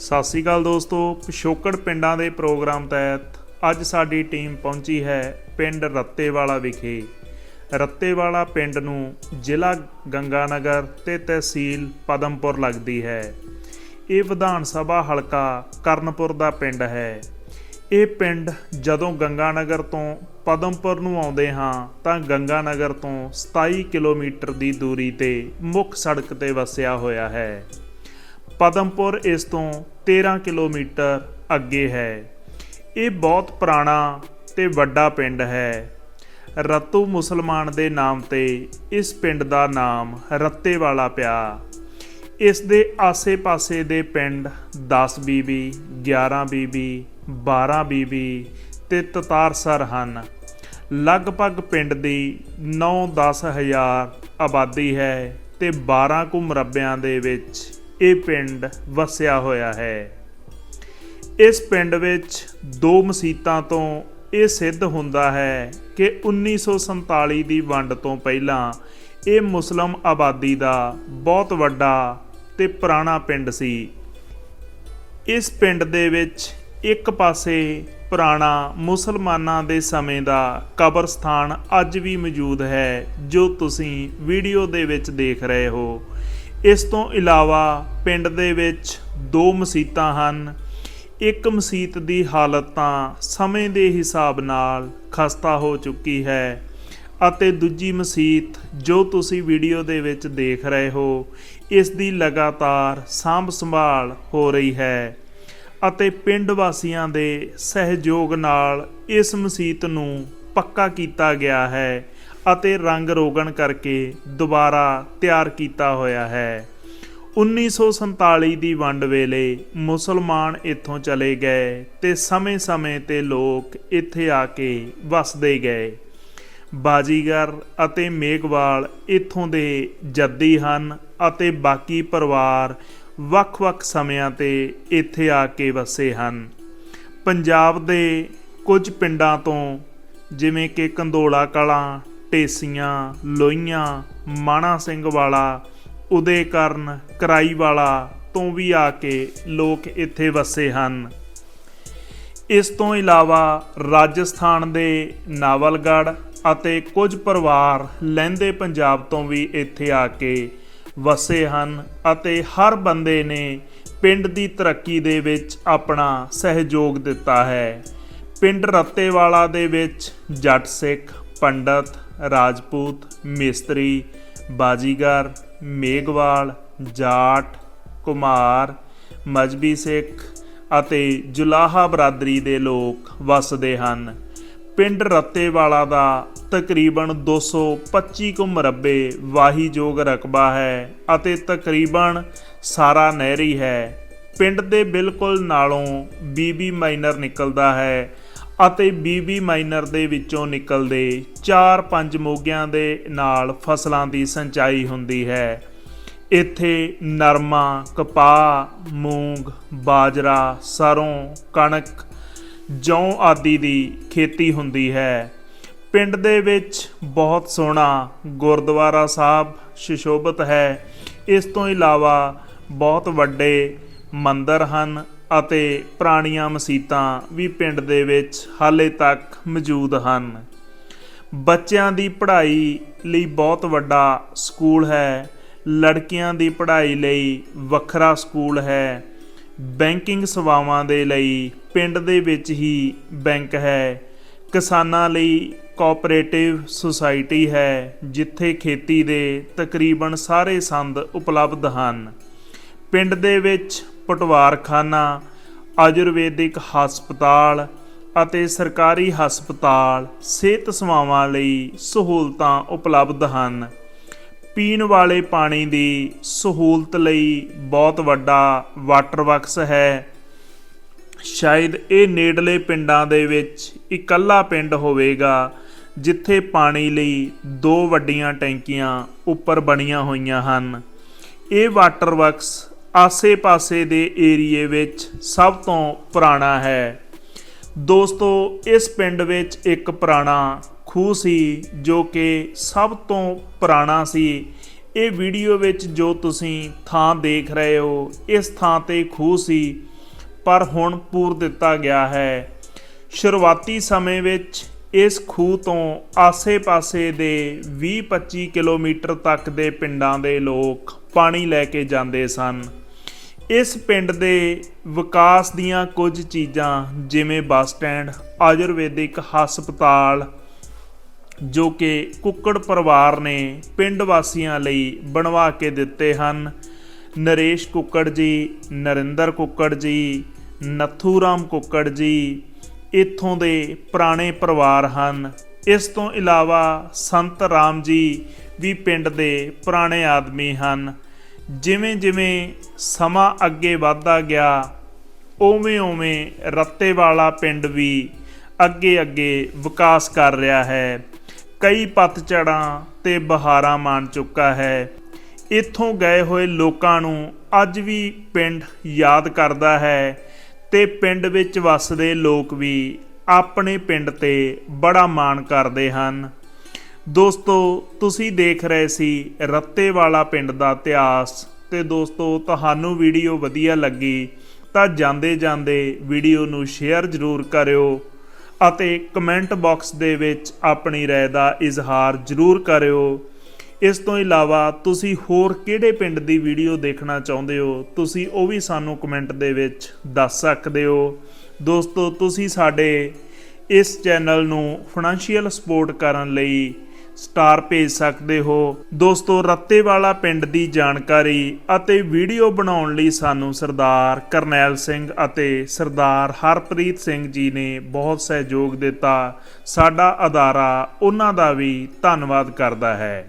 ਸਤਿ ਸ੍ਰੀ ਅਕਾਲ ਦੋਸਤੋ, ਪਿਛੋਕੜ ਪਿੰਡਾਂ ਦੇ ਪ੍ਰੋਗਰਾਮ ਤਹਿਤ ਅੱਜ ਸਾਡੀ ਟੀਮ ਪਹੁੰਚੀ ਹੈ ਪਿੰਡ ਰੱਤੇਵਾਲਾ ਵਿਖੇ। ਰੱਤੇਵਾਲਾ ਪਿੰਡ ਨੂੰ ਜ਼ਿਲ੍ਹਾ ਗੰਗਾਨਗਰ ਤੇ ਤਹਿਸੀਲ ਪਦਮਪੁਰ ਲੱਗਦੀ ਹੈ। ਇਹ ਵਿਧਾਨ ਸਭਾ ਹਲਕਾ ਕਰਨਪੁਰ ਦਾ ਪਿੰਡ ਹੈ। ਇਹ ਪਿੰਡ ਜਦੋਂ ਗੰਗਾਨਗਰ ਤੋਂ ਪਦਮਪੁਰ ਨੂੰ ਆਉਂਦੇ ਹਾਂ, ਤਾਂ ਗੰਗਾਨਗਰ ਤੋਂ 27 ਕਿਲੋਮੀਟਰ ਦੀ ਦੂਰੀ ਤੇ ਮੁੱਖ ਸੜਕ ਤੇ ਵਸਿਆ ਹੋਇਆ ਹੈ। ਪਦਮਪੁਰ ਇਸ ਤੋਂ 13 ਕਿਲੋਮੀਟਰ ਅੱਗੇ ਹੈ। ਇਹ ਬਹੁਤ ਪੁਰਾਣਾ ਤੇ ਵੱਡਾ ਪਿੰਡ ਹੈ। ਰਤੂ ਮੁਸਲਮਾਨ ਦੇ ਨਾਮ ਤੇ ਇਸ ਪਿੰਡ ਦਾ ਨਾਮ ਰੱਤੇ ਵਾਲਾ ਪਿਆ। ਇਸ ਦੇ ਆਸੇ-ਪਾਸੇ ਦੇ ਪਿੰਡ 10 ਬੀਬੀ 11 ਬੀਬੀ 12 ਬੀਬੀ ਤੇ ਤਤਾਰਸਰ ਹਨ। ਲਗਭਗ ਪਿੰਡ ਦੀ 9-10 ਹਜ਼ਾਰ ਆਬਾਦੀ ਹੈ ਤੇ 12 ਕੁ ਮੁਰੱਬਿਆਂ ਦੇ ਵਿੱਚ ਇਹ ਪਿੰਡ ਵਸਿਆ ਹੋਇਆ ਹੈ। ਇਸ ਪਿੰਡ ਵਿੱਚ ਦੋ ਮਸੀਤਾਂ ਤੋਂ ਇਹ ਸਿੱਧ ਹੁੰਦਾ ਹੈ ਕਿ 1947 ਦੀ ਵੰਡ ਤੋਂ ਪਹਿਲਾਂ ਇਹ ਮੁਸਲਮ ਆਬਾਦੀ ਦਾ ਬਹੁਤ ਵੱਡਾ ਤੇ ਪੁਰਾਣਾ ਪਿੰਡ ਸੀ। ਇਸ ਪਿੰਡ ਦੇ ਵਿੱਚ ਇੱਕ ਪਾਸੇ ਪੁਰਾਣਾ ਮੁਸਲਮਾਨਾਂ ਦੇ ਸਮੇਂ ਦਾ ਕਬਰਸਤਾਨ ਅੱਜ ਵੀ ਮੌਜੂਦ ਹੈ, ਜੋ ਤੁਸੀਂ ਵੀਡੀਓ ਦੇ ਵਿੱਚ ਦੇਖ ਰਹੇ ਹੋ। ਇਸ ਤੋਂ ਇਲਾਵਾ ਪਿੰਡ ਦੇ ਵਿੱਚ ਦੋ ਮਸੀਤਾਂ ਹਨ। ਇੱਕ ਮਸੀਤ ਦੀ ਹਾਲਤ ਤਾਂ ਸਮੇਂ ਦੇ ਹਿਸਾਬ ਨਾਲ ਖਸਤਾ ਹੋ ਚੁੱਕੀ ਹੈ ਅਤੇ ਦੂਜੀ ਮਸੀਤ ਜੋ ਤੁਸੀਂ ਵੀਡੀਓ ਦੇ ਵਿੱਚ ਦੇਖ ਰਹੇ ਹੋ, ਇਸ ਦੀ ਲਗਾਤਾਰ ਸਾਂਭ ਸੰਭਾਲ ਹੋ ਰਹੀ ਹੈ ਅਤੇ ਪਿੰਡ ਵਾਸੀਆਂ ਦੇ ਸਹਿਯੋਗ ਨਾਲ ਇਸ ਮਸੀਤ ਨੂੰ ਪੱਕਾ ਕੀਤਾ ਗਿਆ ਹੈ। ਅਤੇ ਰੰਗ ਰੋਗਣ ਕਰਕੇ ਦੁਬਾਰਾ ਤਿਆਰ ਕੀਤਾ ਹੋਇਆ ਹੈ। 1947 ਦੀ ਵੰਡ ਵੇਲੇ ਮੁਸਲਮਾਨ ਇੱਥੋਂ ਚਲੇ ਗਏ ਤੇ ਸਮੇਂ-ਸਮੇਂ ਤੇ ਲੋਕ ਇੱਥੇ ਆ ਕੇ ਵਸਦੇ ਗਏ। ਬਾਜੀਗਰ ਅਤੇ ਮੇਘਵਾਲ ਇੱਥੋਂ ਦੇ ਜੱਦੀ ਹਨ ਅਤੇ ਬਾਕੀ ਪਰਿਵਾਰ ਵੱਖ-ਵੱਖ ਸਮਿਆਂ ਤੇ ਇੱਥੇ ਆ ਕੇ ਵਸੇ ਹਨ। ਪੰਜਾਬ ਦੇ ਕੁਝ ਪਿੰਡਾਂ ਤੋਂ ਜਿਵੇਂ ਕਿ ਕੰਦੋਲਾ ਕਲਾਂ ਢੇਸੀਆਂ ਲੋਈਆਂ ਮਾਣਾ ਸਿੰਘ ਵਾਲਾ, ਉਦੇ ਕਰਨ ਕਰਾਈ ਵਾਲਾ ਤੋਂ ਵੀ ਆ ਕੇ ਲੋਕ ਇੱਥੇ ਵਸੇ ਹਨ। ਇਸ ਤੋਂ ਇਲਾਵਾ ਰਾਜਸਥਾਨ ਦੇ ਨਾਵਲਗੜ੍ਹ ਅਤੇ ਕੁਝ ਪਰਿਵਾਰ ਲਹਿੰਦੇ ਪੰਜਾਬ ਤੋਂ ਵੀ ਇੱਥੇ ਆ ਕੇ ਵਸੇ ਹਨ ਅਤੇ ਹਰ ਬੰਦੇ ਨੇ ਪਿੰਡ ਦੀ ਤਰੱਕੀ ਦੇ ਵਿੱਚ ਆਪਣਾ ਸਹਿਯੋਗ ਦਿੱਤਾ ਹੈ। ਪਿੰਡ ਰੱਤੇਵਾਲਾ ਦੇ ਵਿੱਚ ਜੱਟ ਸਿੱਖ, ਪੰਡਤ ਰਾਜਪੂਤ, ਮਿਸਤਰੀ, ਬਾਜੀਗਰ ਮੇਗਵਾਲ ਜਾਟ, ਕੁਮਾਰ, ਮਜਬੀ ਸਿੱਖ ਅਤੇ ਜੁਲਾਹਾ ਬਰਾਦਰੀ ਦੇ ਲੋਕ ਵਸਦੇ ਹਨ। ਪਿੰਡ ਰੱਤੇਵਾਲਾ ਦਾ ਤਕਰੀਬਨ 225 ਕੁ ਮਰਬੇ ਵਾਹੀਯੋਗ ਰਕਬਾ ਹੈ ਅਤੇ ਤਕਰੀਬਨ ਸਾਰਾ ਨਹਿਰੀ ਹੈ। ਪਿੰਡ ਦੇ ਬਿਲਕੁਲ ਨਾਲੋਂ ਬੀਬੀ ਮਾਈਨਰ ਨਿਕਲਦਾ ਹੈ। ਅਤੇ ਬੀਬੀ ਮਾਈਨਰ ਦੇ ਵਿੱਚੋਂ ਨਿਕਲਦੇ 4-5 ਮੋਗਿਆਂ ਦੇ ਨਾਲ ਫਸਲਾਂ ਦੀ ਸਿੰਚਾਈ ਹੁੰਦੀ ਹੈ। ਇੱਥੇ ਨਰਮਾ, ਕਪਾਹ, ਮੂੰਗ, ਬਾਜਰਾ, ਸਰੋਂ, ਕਣਕ, ਜੌਂ ਆਦਿ ਦੀ ਖੇਤੀ ਹੁੰਦੀ ਹੈ। ਪਿੰਡ ਦੇ ਵਿੱਚ ਬਹੁਤ ਸੋਹਣਾ ਗੁਰਦੁਆਰਾ ਸਾਹਿਬ ਸ਼ਿਸ਼ੋਭਤ ਹੈ। ਇਸ ਤੋਂ ਇਲਾਵਾ ਬਹੁਤ ਵੱਡੇ ਮੰਦਰ ਹਨ ਅਤੇ ਪੁਰਾਣੀਆਂ ਮਸੀਤਾਂ ਵੀ ਪਿੰਡ ਦੇ ਵਿੱਚ ਹਾਲੇ ਤੱਕ ਮੌਜੂਦ ਹਨ। ਬੱਚਿਆਂ ਦੀ ਪੜ੍ਹਾਈ ਲਈ ਬਹੁਤ ਵੱਡਾ ਸਕੂਲ ਹੈ। ਲੜਕੀਆਂ ਦੀ ਪੜ੍ਹਾਈ ਲਈ ਵੱਖਰਾ ਸਕੂਲ ਹੈ। ਬੈਂਕਿੰਗ ਸੇਵਾਵਾਂ ਦੇ ਲਈ ਪਿੰਡ ਦੇ ਵਿੱਚ ਹੀ ਬੈਂਕ ਹੈ। ਕਿਸਾਨਾਂ ਲਈ ਕੋਆਪਰੇਟਿਵ ਸੁਸਾਇਟੀ ਹੈ, ਜਿੱਥੇ ਖੇਤੀ ਦੇ ਤਕਰੀਬਨ ਸਾਰੇ ਸੰਦ ਉਪਲਬਧ ਹਨ। ਪਿੰਡ ਦੇ ਵਿੱਚ ਪਟਵਾਰਖਾਨਾ, ਆਯੁਰਵੈਦਿਕ ਹਸਪਤਾਲ ਅਤੇ ਸਰਕਾਰੀ ਹਸਪਤਾਲ ਸਿਹਤ ਸੇਵਾਵਾਂ ਲਈ ਸਹੂਲਤਾਂ ਉਪਲਬਧ ਹਨ। ਪੀਣ ਵਾਲੇ ਪਾਣੀ ਦੀ ਸਹੂਲਤ ਲਈ ਬਹੁਤ ਵੱਡਾ ਵਾਟਰ ਵਰਕਸ ਹੈ। ਸ਼ਾਇਦ ਇਹ ਨੇੜਲੇ ਪਿੰਡਾਂ ਦੇ ਵਿੱਚ ਇਕੱਲਾ ਪਿੰਡ ਹੋਵੇਗਾ, ਜਿੱਥੇ ਪਾਣੀ ਲਈ ਦੋ ਵੱਡੀਆਂ ਟੈਂਕੀਆਂ ਉੱਪਰ ਬਣੀਆਂ ਹੋਈਆਂ ਹਨ। ਇਹ ਵਾਟਰ ਵਰਕਸ ਆਸੇ-ਪਾਸੇ ਦੇ ਏਰੀਏ ਵਿੱਚ ਸਭ ਤੋਂ ਪੁਰਾਣਾ ਹੈ। ਦੋਸਤੋ, ਇਸ ਪਿੰਡ ਵਿੱਚ ਇੱਕ ਪੁਰਾਣਾ ਖੂਹ ਸੀ ਜੋ ਕਿ ਸਭ ਤੋਂ ਪੁਰਾਣਾ ਸੀ। ਇਹ ਵੀਡੀਓ ਵਿੱਚ ਜੋ ਤੁਸੀਂ ਥਾਂ ਦੇਖ ਰਹੇ ਹੋ, ਇਸ ਥਾਂ ਤੇ ਖੂਹ ਸੀ, ਪਰ ਹੁਣ ਪੂਰ ਦਿੱਤਾ ਗਿਆ ਹੈ। ਸ਼ੁਰੂਆਤੀ ਸਮੇਂ ਵਿੱਚ ਇਸ ਖੂਹ ਤੋਂ ਆਸੇ-ਪਾਸੇ ਦੇ 20-25 ਕਿਲੋਮੀਟਰ ਤੱਕ ਦੇ ਪਿੰਡਾਂ ਦੇ ਲੋਕ ਪਾਣੀ ਲੈ ਕੇ ਜਾਂਦੇ ਸਨ। ਇਸ ਪਿੰਡ ਦੇ ਵਿਕਾਸ ਦੀਆਂ ਕੁਝ ਚੀਜ਼ਾਂ, ਜਿਵੇਂ ਬੱਸ ਸਟੈਂਡ, ਆਯੁਰਵੈਦਿਕ ਹਸਪਤਾਲ, ਜੋ ਕਿ ਕੁੱਕੜ ਪਰਿਵਾਰ ਨੇ ਪਿੰਡ ਵਾਸੀਆਂ ਲਈ ਬਣਵਾ ਕੇ ਦਿੱਤੇ ਹਨ। ਨਰੇਸ਼ ਕੁੱਕੜ ਜੀ, ਨਰਿੰਦਰ ਕੁੱਕੜ ਜੀ ਨੱਥੂ ਰਾਮ ਕੁੱਕੜ ਜੀ ਇੱਥੋਂ ਦੇ ਪੁਰਾਣੇ ਪਰਿਵਾਰ ਹਨ। ਇਸ ਤੋਂ ਇਲਾਵਾ ਸੰਤ ਰਾਮ ਜੀ ਵੀ ਪਿੰਡ ਦੇ ਪੁਰਾਣੇ ਆਦਮੀ ਹਨ। ਜਿਵੇਂ ਜਿਵੇਂ ਸਮਾਂ ਅੱਗੇ ਵੱਧਦਾ ਗਿਆ, ਉਵੇਂ ਉਵੇਂ ਰੱਤੇ ਵਾਲਾ ਪਿੰਡ ਵੀ ਅੱਗੇ ਅੱਗੇ ਵਿਕਾਸ ਕਰ ਰਿਹਾ ਹੈ। ਕਈ ਪਤਝੜਾਂ ਤੇ ਬਹਾਰਾਂ ਮਾਣ ਚੁੱਕਾ ਹੈ। ਇੱਥੋਂ ਗਏ ਹੋਏ ਲੋਕਾਂ ਨੂੰ ਅੱਜ ਵੀ ਪਿੰਡ ਯਾਦ ਕਰਦਾ ਹੈ ਤੇ ਪਿੰਡ ਵਿੱਚ ਵੱਸਦੇ ਲੋਕ ਵੀ ਆਪਣੇ ਪਿੰਡ ਤੇ ਬੜਾ ਮਾਣ ਕਰਦੇ ਹਨ। ਦੋਸਤੋ ਤੁਸੀਂ ਦੇਖ ਰਹੇ ਸੀ ਰੱਤੇ ਵਾਲਾ ਪਿੰਡ ਦਾ ਇਤਿਹਾਸ ਤੇ ਦੋਸਤੋ ਤੁਹਾਨੂੰ ਵੀਡੀਓ ਵਧੀਆ ਲੱਗੀ ਤਾਂ ਜਾਂਦੇ ਜਾਂਦੇ ਵੀਡੀਓ ਨੂੰ ਸ਼ੇਅਰ ਜ਼ਰੂਰ ਕਰਿਓ ਅਤੇ ਕਮੈਂਟ ਬਾਕਸ ਦੇ ਵਿੱਚ ਆਪਣੀ رائے ਦਾ ਇਜ਼ਹਾਰ ਜ਼ਰੂਰ ਕਰਿਓ ਇਸ ਤੋਂ ਇਲਾਵਾ ਤੁਸੀਂ ਹੋਰ ਕਿਹੜੇ ਪਿੰਡ ਦੀ ਵੀਡੀਓ ਦੇਖਣਾ ਚਾਹੁੰਦੇ ਹੋ ਤੁਸੀਂ ਉਹ ਵੀ ਸਾਨੂੰ ਕਮੈਂਟ ਦੇ ਵਿੱਚ ਦੱਸ ਸਕਦੇ ਹੋ ਦੋਸਤੋ ਤੁਸੀਂ ਸਾਡੇ ਇਸ ਚੈਨਲ ਨੂੰ ਫਾਈਨੈਂਸ਼ੀਅਲ ਸਪੋਰਟ ਕਰਨ ਲਈ ਸਟਾਰ ਭੇਜ ਸਕਦੇ ਹੋ। ਦੋਸਤੋ, ਰੱਤੇ ਵਾਲਾ ਪਿੰਡ ਦੀ ਜਾਣਕਾਰੀ ਅਤੇ ਵੀਡੀਓ ਬਣਾਉਣ ਲਈ ਸਾਨੂੰ ਸਰਦਾਰ ਕਰਨੈਲ ਸਿੰਘ ਅਤੇ ਸਰਦਾਰ ਹਰਪ੍ਰੀਤ ਸਿੰਘ ਜੀ ਨੇ ਬਹੁਤ ਸਹਿਯੋਗ ਦਿੱਤਾ। ਸਾਡਾ ਅਦਾਰਾ ਉਹਨਾਂ ਦਾ ਵੀ ਧੰਨਵਾਦ ਕਰਦਾ ਹੈ।